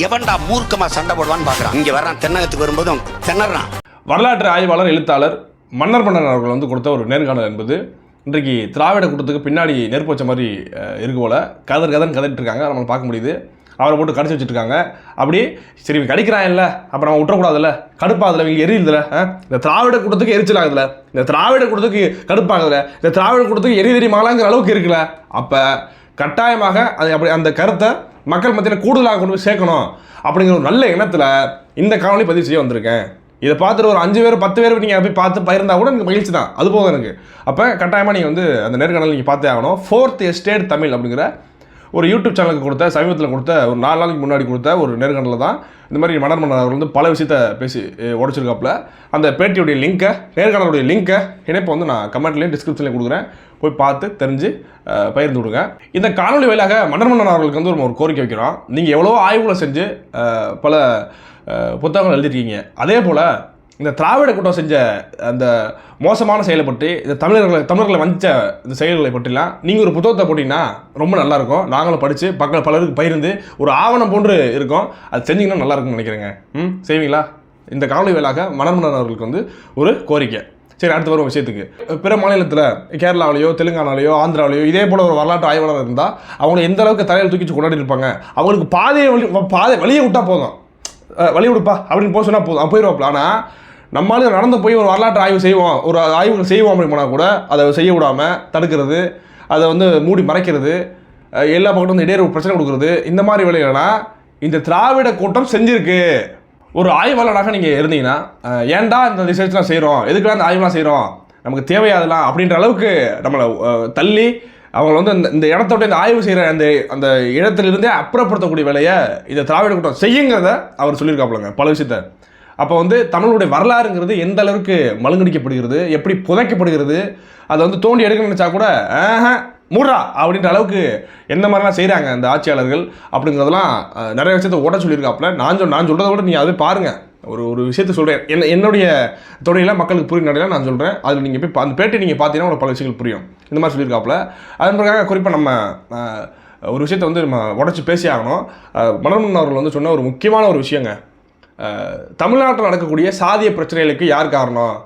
எவன்டா மூர்க்கமா சண்டை போடுவான்னு பாக்குறான். இங்க வர்றான் தென்னகத்துக்கு வரும்போது அவன் திணறான். வரலாற்று ஆய்வாளர் எழுத்தாளர் மன்னர் மன்னன் அவர்கள் வந்து கொடுத்த ஒரு நேர்காணல் என்பது இன்றைக்கு திராவிட கூட்டத்துக்கு பின்னாடி நெருப்பு வச்ச மாதிரி இருக்கு போல. கதர் கதன் கதறிட்டு இருக்காங்க நம்மளை பார்க்க முடியுது. அவரை போட்டு கடிச்சு வச்சுருக்காங்க. அப்படி சரி இவன் கடிக்கிறான் இல்லை அப்போ நம்ம விட்டுறக்கூடாதுல்ல. கடுப்பாகுதுல இவங்க எரியுதுல இந்த திராவிட கூட்டத்துக்கு எரிச்சல் ஆகுதுல இந்த திராவிட கூட்டத்துக்கு கடுப்பாகுதுல இந்த திராவிட கூட்டத்துக்கு எரி தெரியுமாலாங்கிற அளவுக்கு இருக்குல்ல. அப்போ கட்டாயமாக அது அப்படி அந்த கருத்தை மக்கள் மத்தியில் கூடுதலாக கொண்டு போய் சேர்க்கணும் அப்படிங்கிற ஒரு நல்ல எண்ணத்தில் இந்த காணொலி பதிவு செய்ய வந்திருக்கேன். இதை பார்த்துட்டு ஒரு அஞ்சு பேர் பத்து பேர் நீங்கள் போய் பார்த்து பகிர்ந்தா கூட எனக்கு மகிழ்ச்சி தான். அது போதும் எனக்கு. அப்போ கட்டாயமாக நீங்கள் வந்து அந்த நேர்காணல் நீங்கள் பார்த்தே ஆகணும். ஃபோர்த் எஸ்டேட் தமிழ் அப்படிங்கிற ஒரு யூடியூப் சேனலுக்கு கொடுத்த சமீபத்தில் கொடுத்த ஒரு நாலு நாளைக்கு முன்னாடி கொடுத்த ஒரு நேர்காணலில் தான் இந்த மாதிரி மன்னர் மன்னர் அவர்கள் வந்து பல விஷயத்த பேசி உடச்சிருக்காப்புல உடைச்சிருக்காப்புல அந்த பேட்டியுடைய லிங்க்கை நேர்காணலுடைய லிங்க்கை இணைப்பை வந்து நான் கமெண்ட்லேயும் டிஸ்கிரிப்ஷன்லேயும் கொடுக்குறேன். போய் பார்த்து தெரிஞ்சு பகிர்ந்து விடுங்க. இந்த காணொலி வழியாக மன்னர் மன்னன் அவர்களுக்கு வந்து ஒரு கோரிக்கை வைக்கிறோம். நீங்கள் எவ்வளோ ஆய்வுகளை செஞ்சு பல புத்தகங்கள் எழுதிருக்கீங்க அதே போல் இந்த திராவிட கூட்டம் செஞ்ச அந்த மோசமான செயலை பற்றி இந்த தமிழர்களை தமிழர்களை வஞ்ச இந்த செயல்களை பற்றிலாம் நீங்கள் ஒரு புத்தகத்தை போட்டிங்கன்னா ரொம்ப நல்லாயிருக்கும் நாங்களும் படித்து பக்க பலருக்கு பகிர்ந்து ஒரு ஆவணம் போன்று இருக்கும். அது செஞ்சிங்கன்னா நல்லா இருக்கும்னு நினைக்கிறேங்க. ம் செய்வீங்களா? இந்த காணொலி வேலாக மனர்மன்னன் அவர்களுக்கு வந்து ஒரு கோரிக்கை. சரி அடுத்து வரும் விஷயத்துக்கு. பிற மாநிலத்தில் கேரளாவிலையோ தெலுங்கானாலையோ ஆந்திராவிலையோ இதே போல ஒரு வரலாற்று ஆய்வாளர் இருந்தால் அவங்களை எந்த அளவுக்கு தலையில் தூக்கிச்சு கொண்டாடி இருப்பாங்க? அவங்களுக்கு பாதையை வழி பாதை வழியை விட்டால் போதும். வழி விடுப்பா அப்படின்னு போக சொன்னால் போதும். அவன் போயிடுவாப்ல ஆனால் நம்மளால நடந்து போய் ஒரு வரலாற்று ஆய்வு செய்வோம் ஒரு ஆய்வுகள் செய்வோம் அப்படின்னு போனால் கூட அதை செய்ய விடாமல் தடுக்கிறது அதை வந்து மூடி மறைக்கிறது எல்லா பக்கத்தும் வந்து இடையே பிரச்சனை கொடுக்குறது இந்த மாதிரி வேலைகள்லாம் இந்த திராவிட கூட்டம் செஞ்சிருக்கு. ஒரு ஆய்வாளராக நீங்கள் இருந்தீங்கன்னா ஏன்டா இந்த ரிசர்ச்லாம் செய்கிறோம் எதுக்குலாம் இந்த ஆய்வுலாம் செய்கிறோம் நமக்கு தேவையாதெல்லாம் அப்படின்ற அளவுக்கு நம்மளை தள்ளி அவங்கள வந்து இந்த இந்த இடத்தோட இந்த ஆய்வு செய்கிற அந்த அந்த இடத்திலிருந்தே அப்புறப்படுத்தக்கூடிய வேலையை இந்த திராவிட கூட்டம் செய்யுங்கிறத அவர் சொல்லியிருக்காப்புலங்க பல விஷயத்த. அப்போ வந்து தமிழுடைய வரலாறுங்கிறது எந்த அளவுக்கு மழுங்கடிக்கப்படுகிறது எப்படி புதைக்கப்படுகிறது அதை வந்து தோண்டி எடுக்கணும்னு நினச்சா கூட ஆஹா மூடுறா அப்படின்ற அளவுக்கு எந்த மாதிரிலாம் செய்கிறாங்க அந்த ஆட்சியாளர்கள் அப்படிங்கிறதெல்லாம் நிறைய விஷயத்த ஓட சொல்லியிருக்காப்புல. நான் சொல் நான் சொல்கிறத விட நீங்கள் அதை பாருங்கள் ஒரு ஒரு விஷயத்த சொல்கிறேன் என்ன என்னுடைய துறையில் மக்களுக்கு புரியும் நடையில் நான் சொல்கிறேன் அதில் நீங்கள் போய் அந்த பேட்டி நீங்கள் பார்த்தீங்கன்னா உங்களுக்கு பல விஷயங்கள் புரியும். இந்த மாதிரி சொல்லியிருக்காப்புல. அதன் பிறகு குறிப்பாக நம்ம ஒரு விஷயத்தை வந்து நம்ம உடச்சி பேசி ஆகணும். அஹ், அவர்கள் வந்து சொன்ன ஒரு முக்கியமான ஒரு விஷயங்க. தமிழ்நாட்டில் நடக்கக்கூடிய சாதிய பிரச்சனைகளுக்கு யார் காரணம்?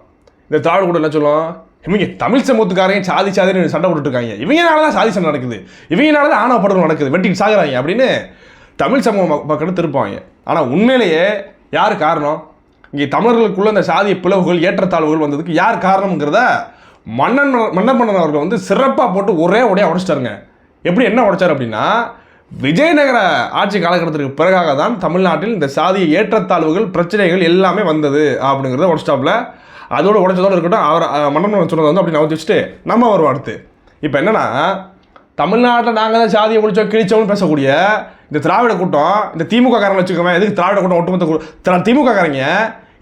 இந்த திராவிட கூட என்ன சொல்லுவோம் இவங்க தமிழ் சமூகத்துக்காரங்க சாதி சாதின்னு சண்டை போட்டுருக்காங்க இவங்கனால தான் சாதி சண்டை நடக்குது. இவங்கனால தான் ஆணவ படுகொலை நடக்குது. வெட்டிட்டு சாகுறாங்க அப்படின்னு தமிழ் சமூக மக்- மக்கள் திருப்பாங்க ஆனால் உண்மையிலேயே யார் காரணம்? இங்கே தமிழர்களுக்குள்ள இந்த சாதிய பிளவுகள் ஏற்றத்தாழ்வுகள் வந்ததுக்கு யார் காரணம்ங்கிறத மன்னன் மன்னர் மன்னன் அவர்கள் வந்து சிறப்பாக போட்டு ஒரே உடையாக உடைச்சிட்டாருங்க. எப்படி என்ன உடைச்சார் அப்படின்னா விஜயநகர ஆட்சி காலகட்டத்திற்கு பிறகாக தான் தமிழ்நாட்டில் இந்த சாதிய ஏற்றத்தாழ்வுகள் பிரச்சனைகள் எல்லாமே வந்தது அப்படிங்கிறத உடச்சிட்டாப்புல. அதோட உடைச்சதோட இருக்கட்டும் அவர் மன்னன் சொன்னதை வந்து அப்படி நான் வச்சுட்டு நம்ம வருவோம் அடுத்து. இப்போ என்னன்னா தமிழ்நாட்டில் நாங்கள் தான் சாதியை ஒழிச்சோம் கிழிச்சோம்னு பேசக்கூடிய இந்த திராவிட கூட்டம் இந்த திமுக காரங்க வச்சுக்கோங்க எதுக்கு திராவிட கூட்டம் ஒட்டுமொத்த திமுக காரங்க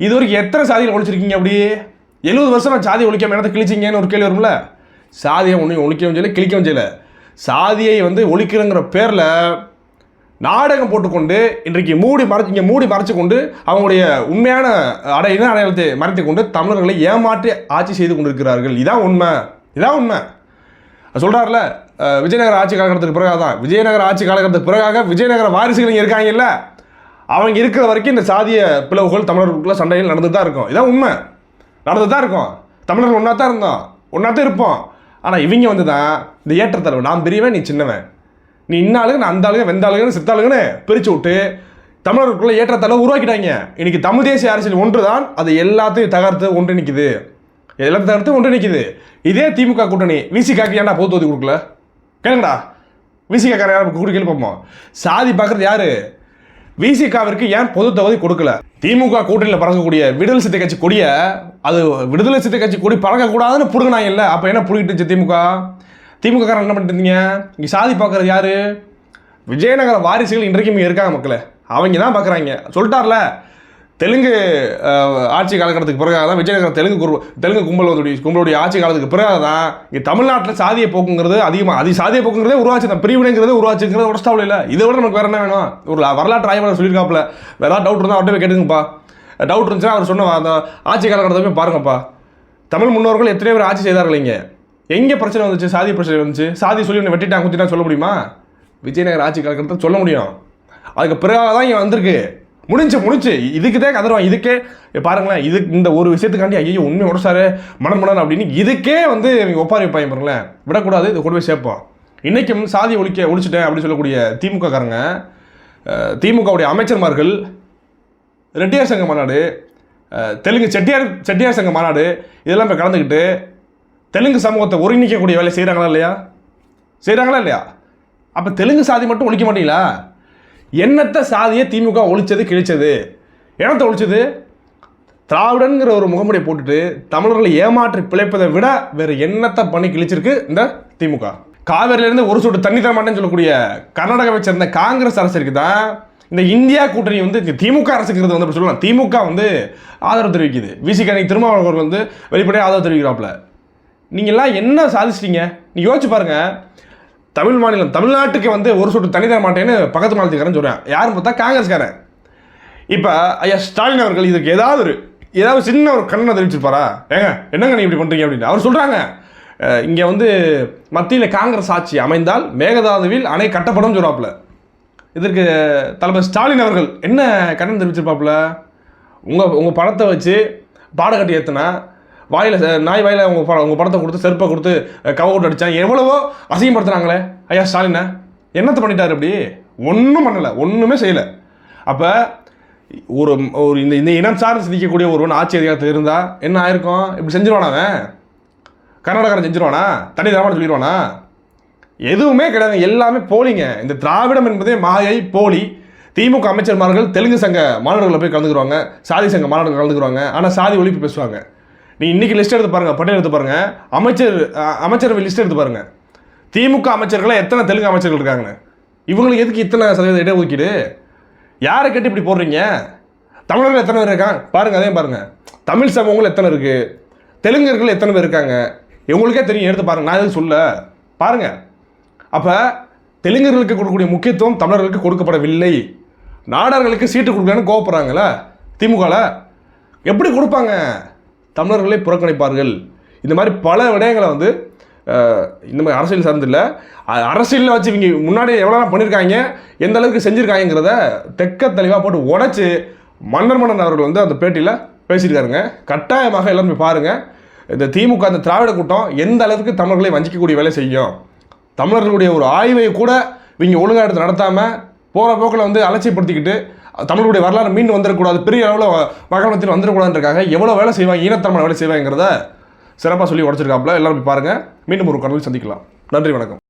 இது வரைக்கும் எத்தனை சாதியில் ஒழிச்சிருக்கீங்க அப்படி? எழுபது வருஷம் நான் சாதியை ஒழிக்காம இடத்த கிழிச்சிங்கன்னு ஒரு கேள்வி வரும்ல? சாதியை ஒன்றையும் ஒழிக்கவும் செய்யலை கிழிக்கவும் செய்யலை. சாதியை வந்து ஒழிக்கிறங்கிற பேரில் நாடகம் போட்டுக்கொண்டு இன்றைக்கு மூடி மறைச்சு இங்கே மூடி மறைச்சு கொண்டு அவங்களுடைய உண்மையான அடை இன அடையாளத்தை மறைத்து கொண்டு தமிழர்களை ஏமாற்றி ஆட்சி செய்து கொண்டிருக்கிறார்கள். இதான் உண்மை. இதான் உண்மை. சொல்கிறார்ல விஜயநகர ஆட்சி காலகட்டத்துக்கு பிறகாக தான். விஜயநகர ஆட்சி காலகட்டத்துக்கு பிறகாக விஜயநகர வாரிசுகள் இங்கே இருக்காங்கல்ல அவங்க இருக்கிற வரைக்கும் இந்த சாதிய பிளவுகள் தமிழர்களுக்குள்ள சண்டைகள் நடந்து தான் இருக்கும். இதான் உண்மை. நடந்து தான் இருக்கும். தமிழர்கள் ஒன்றா தான் இருந்தோம். ஒன்றா தான் இருப்போம். ஆனால் இவங்க வந்து தான் இந்த ஏற்றத்தரவு நான் பெரியவன் நீ சின்னவன். நீ இன்ன ஆளுங்க நான் அந்த ஆளுங்க வெந்த ஆளுங்கன்னு சித்தாளுங்கன்னு பிரித்து விட்டு தமிழர்களுக்குள்ளே ஏற்றத்தலை உருவாக்கிட்டாங்க. இன்னைக்கு தமிழ் தேசிய அரசியல் ஒன்று தான் அது எல்லாத்தையும் தகர்த்து ஒன்று நிற்குது எல்லாத்தையும் தகர்த்து ஒன்று நிற்குது இதே திமுக கூட்டணி விசிகாக்கு ஏன்டா பொது தொகுதி கொடுக்கல? கேளுங்கடா. விசிகாக்கார யாரும் கூட கேள்வி சாதி பார்க்குறது யாரு? விசிகாவிற்கு ஏன் பொது தொகுதி கொடுக்கல? திமுக கூட்டணியில் பறக்கக்கூடிய விடுதலை சித்தை கட்சி கொடியை அது விடுதலை சித்தை கட்சி கொடி பறக்கக்கூடாதுன்னு புடுங்கினாங்க இல்லை? அப்போ என்ன புடுங்கிட்டுச்சு திமுக? திமுக காரன் என்ன பண்ணிட்டு இங்கே சாதி பார்க்குறது யாரு? விஜயநகர வாரிசுகள் இன்றைக்கும் இங்கே இருக்காங்க மக்களை. அவங்க தான் பார்க்குறாங்க. சொல்லிட்டார்ல. தெலுங்கு ஆட்சி காலகட்டத்துக்கு பிறகாக தான் விஜயநகர தெலுங்கு குரு தெலுங்கு கும்பலுடைய கும்பலுடைய ஆட்சி காலத்துக்கு பிறகாக தான் இங்கே தமிழ்நாட்டில் சாதிய போக்குங்கிறது அதிகமாக அது சாதிய போக்குங்கிறதே உருவாச்சு. தான் பிரிவினைங்கிறது உருவாச்சுங்கிறது உடச்சிட்டாவில் இல்லை. இதை விட நமக்கு வேறு என்ன வேணும்? ஒரு வரலாற்று ஆய்வாளர் சொல்லியிருக்காப்புல. வேறு ஏதாவது டவுட் இருந்தால் அவர்கிட்ட போய் கேட்டுங்கப்பா டவுட் இருந்துச்சுன்னா அவர் சொன்ன அந்த ஆட்சி காலகட்டத்தை போய் பாருங்கப்பா. தமிழ் முன்னோர்கள் எத்தனை பேர் ஆட்சி செய்தார்கள் இங்கே. எங்கே பிரச்சனை வந்துச்சு? சாதி பிரச்சனை வந்துச்சு. சாதி சொல்லி ஒன்று வெட்டிட்டாங்க குத்திட்டாங்க சொல்ல முடியுமா? விஜயநகர் ஆட்சி காலகட்டத்தில் சொல்ல முடியும். அதுக்கு பிறகு தான் இங்கே வந்திருக்கு. முடிஞ்சு முடிஞ்சு. இதுக்கு தான் கதருவான் இதுக்கே பாருங்களேன் இது இந்த ஒரு விஷயத்துக்காண்டி ஐயோ உண்மை உடச்சாரு. மடன் மடன் அப்படின்னு இதுக்கே வந்து இவங்க ஒப்பாரி வைப்பாங்க பாருங்களேன். விடக்கூடாது இதை கொண்டு போய் சேர்ப்போம். இன்றைக்கும் சாதி ஒழிக்க ஒழிச்சிட்டேன் அப்படின்னு சொல்லக்கூடிய திமுக காரங்க திமுகவுடைய அமைச்சர்மார்கள் ரெட்டியார் சங்க மாநாடு தெலுங்கு செட்டியார் செட்டியார் சங்க மாநாடு இதெல்லாம் இப்போ கலந்துக்கிட்டு தெலுங்கு சமூகத்தை ஒருங்கிணைக்கக்கூடிய வேலை செய்கிறாங்களா இல்லையா? செய்கிறாங்களா இல்லையா? அப்போ தெலுங்கு சாதி மட்டும் ஒழிக்க மாட்டீங்களா? என்னத்த சாதியை திமுக ஒழிச்சது கிழிச்சது. என்னத்தை ஒழிச்சது? திராவிடங்கிற ஒரு முகமுடியை போட்டுட்டு தமிழர்களை ஏமாற்றி பிழைப்பதை விட வேறு என்னத்தை பண்ணி கிழிச்சிருக்கு இந்த திமுக. காவேரியிலேருந்து ஒரு சொட்டு தண்ணி தர மாட்டேன்னு சொல்லக்கூடிய கர்நாடகாவை சேர்ந்த காங்கிரஸ் அரசுக்கு தான் இந்த இந்தியா கூட்டணி வந்து திமுக அரசுங்கிறது வந்து அப்படி சொல்லலாம். திமுக வந்து ஆதரவு தெரிவிக்குது. விசிக திருமாவளவன் வந்து வெளிப்படையாக ஆதரவு தெரிவிக்கிறாப்புல. நீங்கள்லாம் என்ன சாதிச்சிட்டீங்க? நீ யோசிச்சு பாருங்கள் தமிழ் மாநிலம் தமிழ்நாட்டுக்கு வந்து ஒரு சொட்டு தனி தர மாட்டேன்னு பக்கத்து மாநிலத்துக்காரன் சொல்கிறேன் யாரும் பார்த்தா காங்கிரஸ்காரன். இப்போ ஐயா ஸ்டாலின் அவர்கள் இதுக்கு ஏதாவது ஒரு ஏதாவது சின்ன ஒரு கண்ணை தெரிவிச்சிருப்பாரா? ஏங்க என்னங்க நீ இப்படி பண்ணுறீங்க அப்படின்னு? அவர் சொல்கிறாங்க இங்கே வந்து மத்தியில் காங்கிரஸ் ஆட்சி அமைந்தால் மேகதாதுவில் அணை கட்டப்படும் சொல்கிறாப்புல இதற்கு தலைவர் ஸ்டாலின் அவர்கள் என்ன கண்ணன் தெரிவிச்சிருப்பாப்புல? உங்கள் உங்கள் படத்தை வச்சு பாடம் ஏற்றுனா வாயில் நாய் வாயில் உங்கள் படம் உங்கள் படத்தை கொடுத்து செருப்பை கொடுத்து கவர் அடித்தான் எவ்வளவோ அசிங்கப்படுத்துகிறாங்களே ஐயா ஸ்டாலினை என்னத்தை பண்ணிட்டாரு அப்படி ஒன்றும் பண்ணலை. ஒன்றுமே செய்யலை. அப்போ ஒரு ஒரு இந்த இந்த இனம் சார்ந்து சிந்திக்கக்கூடிய ஒருவன் ஆட்சி அதிகாரத்தில் இருந்தால் என்ன ஆயிருக்கும்? இப்படி செஞ்சிருவானா அவன்? கர்நாடகாரன் செஞ்சிருவானா? தண்ணி தரமான்னு சொல்லிடுவானா எதுவுமே கிடையாது. எல்லாமே போலிங்க. இந்த திராவிடம் என்பதே மாயை போலி. திமுக அமைச்சர்மார்கள் தெலுங்கு சங்க மாணவர்களை போய் கலந்துக்குவாங்க. சாதி சங்க மாணவர்கள் கலந்துக்குவாங்க. ஆனால் சாதி ஒழிப்பு பேசுவாங்க. நீ இன்றைக்கி லிஸ்ட் எடுத்து பாருங்கள் பட்டியல் எடுத்து பாருங்கள் அமைச்சர் அமைச்சரவை லிஸ்ட் எடுத்து பாருங்கள் திமுக அமைச்சர்களை எத்தனை தெலுங்கு அமைச்சர்கள் இருக்காங்கன்னு. இவங்களுக்கு எதுக்கு இத்தனை சதவீத இடஒதுக்கீடு? யாரை கேட்டு இப்படி போடுறீங்க? தமிழர்கள் எத்தனை பேர் இருக்காங்க? பாருங்கள் அதையும் பாருங்கள் தமிழ் சமூகங்கள் எத்தனை இருக்குது தெலுங்கர்கள் எத்தனை பேர் இருக்காங்க? இவங்களுக்கே தெரியும் எடுத்து பாருங்கள் நான் எதுவும் சொல்ல பாருங்கள் அப்போ தெலுங்கர்களுக்கு கொடுக்கக்கூடிய முக்கியத்துவம் தமிழர்களுக்கு கொடுக்கப்படவில்லை. நாடார்களுக்கு சீட்டு கொடுக்கலன்னு கோவப்படுறாங்கல்ல திமுகவில் எப்படி கொடுப்பாங்க? தமிழர்களை புறக்கணிப்பார்கள். இந்த மாதிரி பல விடயங்களை வந்து இந்த மாதிரி அரசியல் சார்ந்து இல்லை அரசியலில் வச்சு இவங்க முன்னாடி எவ்வளோ பண்ணியிருக்காங்க எந்த அளவுக்கு செஞ்சுருக்காங்கிறத தெக்க தெளிவாக போட்டு உடச்சி மன்னர் மன்னன் அவர்கள் வந்து அந்த பேட்டியில் பேசியிருக்காருங்க. கட்டாயமாக எல்லாருமே பாருங்கள் இந்த திமுக அந்த திராவிட கூட்டம் எந்த அளவுக்கு தமிழர்களை வஞ்சிக்கக்கூடிய வேலை செய்யும். தமிழர்களுடைய ஒரு ஆய்வை கூட இவங்க ஒழுங்காக எடுத்து நடத்தாமல் போகிற போக்கில் வந்து அலட்சியப்படுத்திக்கிட்டு தமிழுடைய வரலாறு மீண்டும் வந்துடக்கூடாது பெரிய அளவில் மகாணத்தில் வந்துடக்கூடாதுன்றக்காக எவ்வளோ வேலை செய்வாங்க? ஈனத்தமிழ் வேலை செய்வாங்கிறத சிறப்பாக சொல்லி உடச்சிருக்காப்புல. எல்லாரும் பாருங்கள் மீண்டும் ஒரு கடலில் சந்திக்கலாம். நன்றி வணக்கம்.